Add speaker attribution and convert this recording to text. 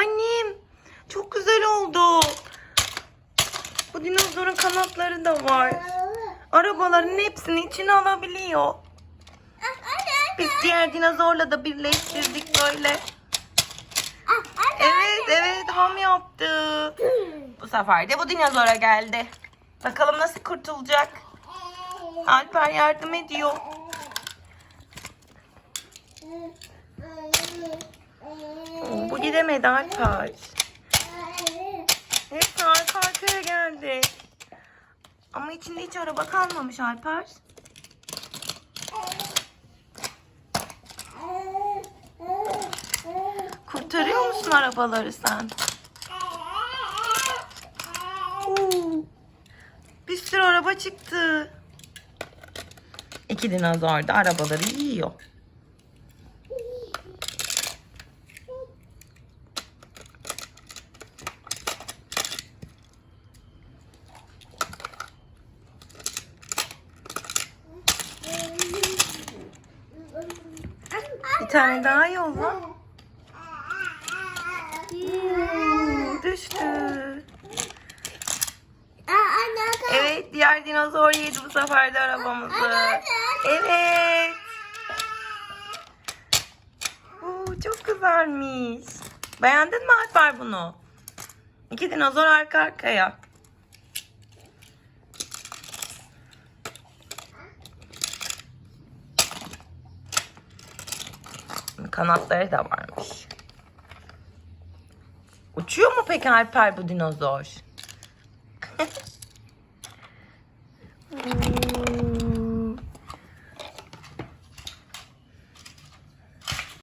Speaker 1: Annem çok güzel oldu. Bu dinozorun kanatları da var. Arabaların hepsini içine alabiliyor. Biz diğer dinozorla da birleştirdik böyle. Evet evet ham yaptı. Bu sefer de bu dinozora geldi. Bakalım nasıl kurtulacak. Alper yardım ediyor. Bu gidemedi Alper. Hepsi arka arkaya geldi. Ama içinde hiç araba kalmamış Alper. Kurtarıyor musun arabaları sen? Bir sürü araba çıktı. İki dinozor da arabaları yiyor. Bir tane daha yolla. Hmm, Düştü. Evet diğer dinozor yedi bu sefer de arabamızı. Evet. Oo, çok güzelmiş. Beğendin mi Alper bunu? İki dinozor arka arkaya. Kanatları da varmış. Uçuyor mu peki Alper bu dinozor?